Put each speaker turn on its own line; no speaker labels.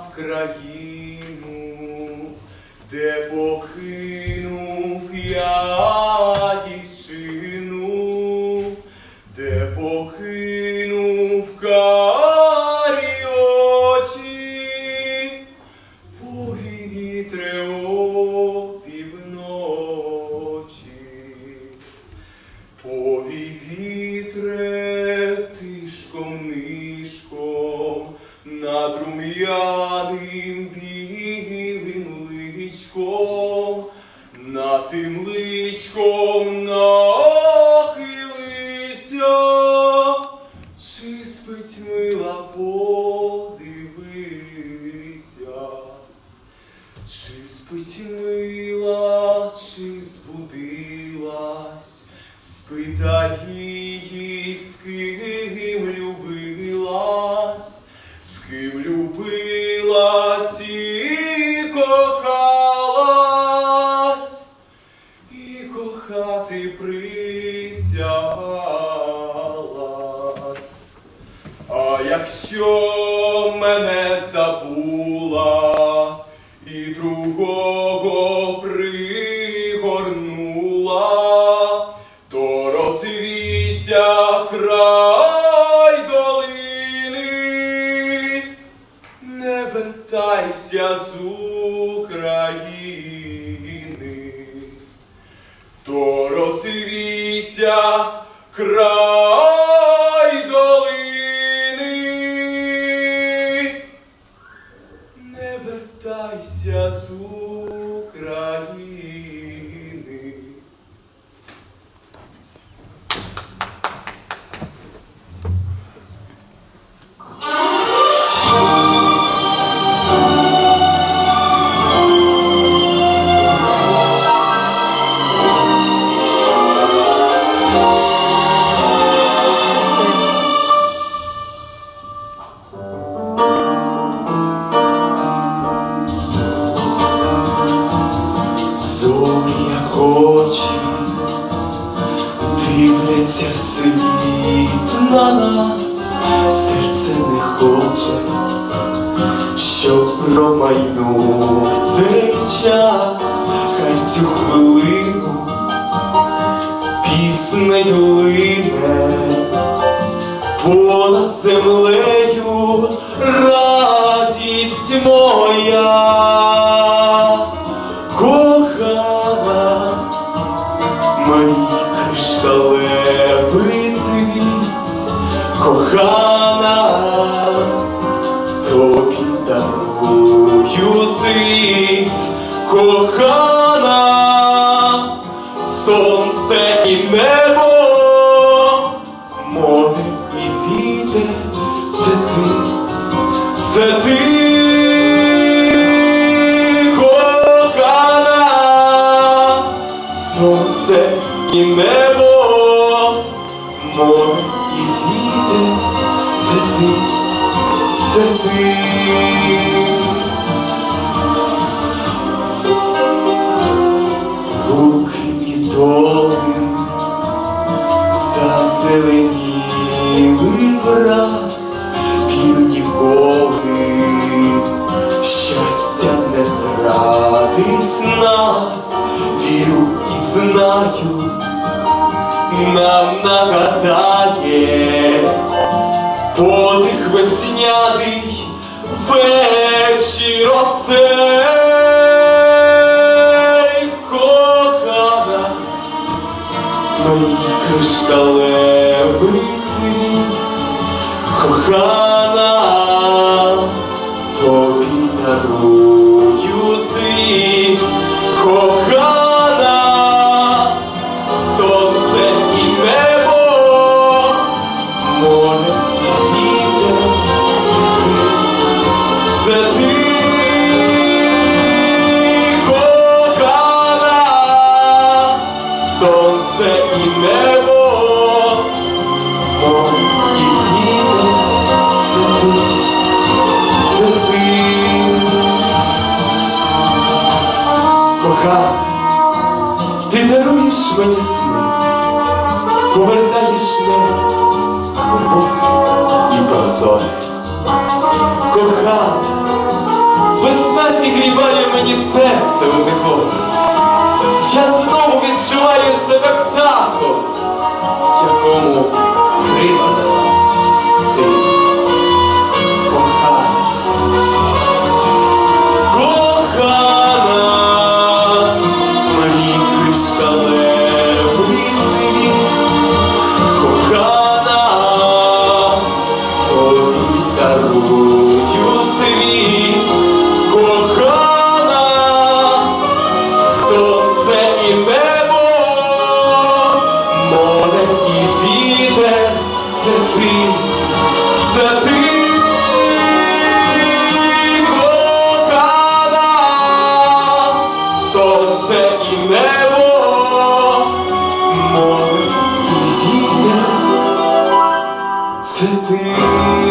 в країну, де боги. Нахилися, чи спить мила подивися. Чи спить мила, чи збудилась, спитай якщо мене забула і другого пригорнула, то розвійся край долини, не вертайся з України. То розвійся край на нас, серце не хоче, щоб промайнув цей час, хай цю хвилину піснею лине понад землею. Радість моя кохана, мій кришталевий цвіт, кохана, тобі дарую світ, кохана, сонце і небо, море і вітер, це ти, це ти, кохана, сонце і небо, це ти. Луки і доли зазеленіли враз, ніколи щастя не зрадить нас, вірю і знаю, нам нагадає подих весняний вечір оцей кохана. Мій кришталевий цвіт, кохана, Життя йшло глибоке і прозоре. Кохана, весна зігріває мені серце у диво. Я знаю, це ти.